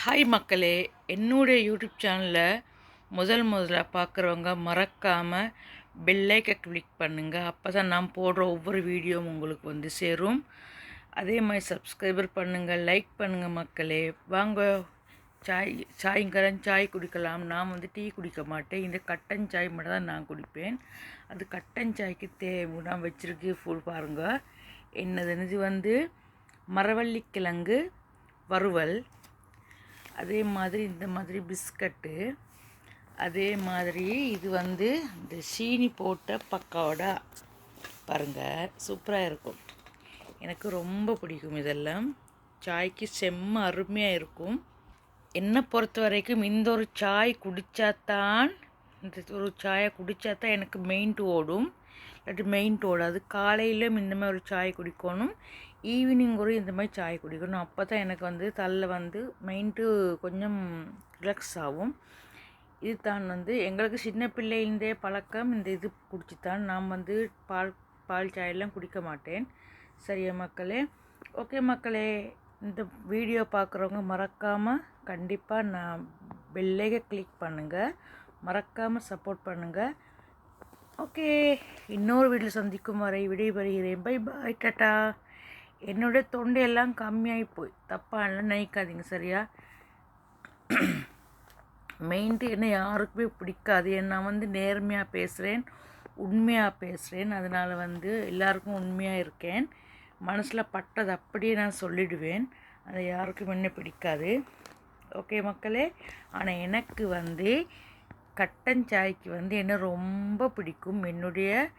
Hi மக்களே என்னுடைய YouTube சேனலில் முதல் முதல்ல பார்க்குறவங்க மறக்காமல் பெல்லைக்கை கிளிக் பண்ணுங்கள் அப்போ தான் நான் போடுற ஒவ்வொரு வீடியோவும் உங்களுக்கு வந்து சேரும். அதே மாதிரி சப்ஸ்கிரைபர் பண்ணுங்கள் லைக் பண்ணுங்கள் மக்களே. வாங்க சாய் சாயங்காலம் சாய் குடிக்கலாம். நான் வந்து டீ குடிக்க மாட்டேன். இந்த கட்டன் சாய் மட்டும் தான் நான் குடிப்பேன். அது கட்டன் சாய்க்கு தேவைன்னா நான் வச்சுருக்கு ஃபுல் பாருங்கள் என்னது இது வந்து மரவள்ளிக்கிழங்கு வறுவல். அதே மாதிரி இந்த மாதிரி பிஸ்கட்டு. அதே மாதிரி இது வந்து இந்த சீனி போட்ட பக்கோடா. பாருங்கள் சூப்பராக இருக்கும். எனக்கு ரொம்ப பிடிக்கும் இதெல்லாம். சாய்க்கு செம்ம அருமையாக இருக்கும். என்னை பொறுத்த வரைக்கும் இந்த ஒரு சாய் குடித்தாத்தான் இந்த ஒரு சாயை குடித்தா தான் எனக்கு மெயின்ட்டு ஓடும். இல்லாட்டி மெயின்ட்டு ஓடாது. காலையிலும் இந்த மாதிரி ஒரு சாய் குடிக்கணும். ஈவினிங் ஒரு இந்த மாதிரி சாய் குடிக்கணும். அப்போ தான் எனக்கு வந்து தலை வந்து மைண்டு கொஞ்சம் ரிலாக்ஸ் ஆகும். இது தான் வந்து எங்களுக்கு சின்ன பிள்ளையிலேருந்தே பழக்கம். இந்த இது குடிச்சுத்தான் நான் வந்து பால் பால் சாயெல்லாம் குடிக்க மாட்டேன். சரியா மக்களே? ஓகே மக்களே இந்த வீடியோ பார்க்குறவங்க மறக்காமல் கண்டிப்பாக நான் பெல்லைக கிளிக் பண்ணுங்கள் மறக்காமல் சப்போர்ட் பண்ணுங்கள் ஓகே இன்னொரு வீட்டில் சந்திக்கும் வரை விடைபெறுகிறேன். பை பாய் டட்டா என்னுடைய தொண்டையெல்லாம் கம்மியாகி போய். தப்பாக எல்லாம் நினைக்காதீங்க சரியா? மெயின்ட்டு என்ன யாருக்குமே பிடிக்காது. நான் வந்து நேர்மையாக பேசுகிறேன் உண்மையாக பேசுகிறேன் அதனால் வந்து எல்லாருக்கும் உண்மையாக இருக்கேன். மனசில் பட்டது அப்படியே நான் சொல்லிடுவேன். அதை யாருக்கும் என்ன பிடிக்காது. ஓகே மக்களே? ஆனால் எனக்கு வந்து கட்டன் சாய்க்கு வந்து என்ன ரொம்ப பிடிக்கும். என்னுடைய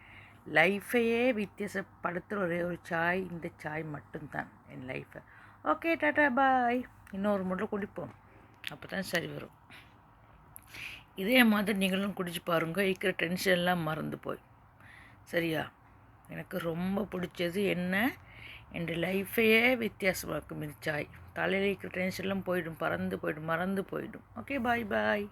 லைஃப்பையே வித்தியாசப்படுத்துகிற ஒரே ஒரு சாய் இந்த சாய் மட்டும்தான் என் லைஃப்பை ஓகே டாட்டா பாய் இன்னொரு முறை குடிப்போம் அப்போ தான் சரி வரும். இதே மாதிரி நீங்களும் குடிச்சு பாருங்கள் இருக்கிற டென்ஷன்லாம் மறந்து போய். சரியா? எனக்கு ரொம்ப பிடிச்சது என்ன? என் லைஃப்பையே வித்தியாசமாக்கும் இது சாய். தலையில் இருக்கிற டென்ஷன்லாம் போயிடும் பறந்து போயிடும் மறந்து போயிடும். ஓகே பாய் பாய்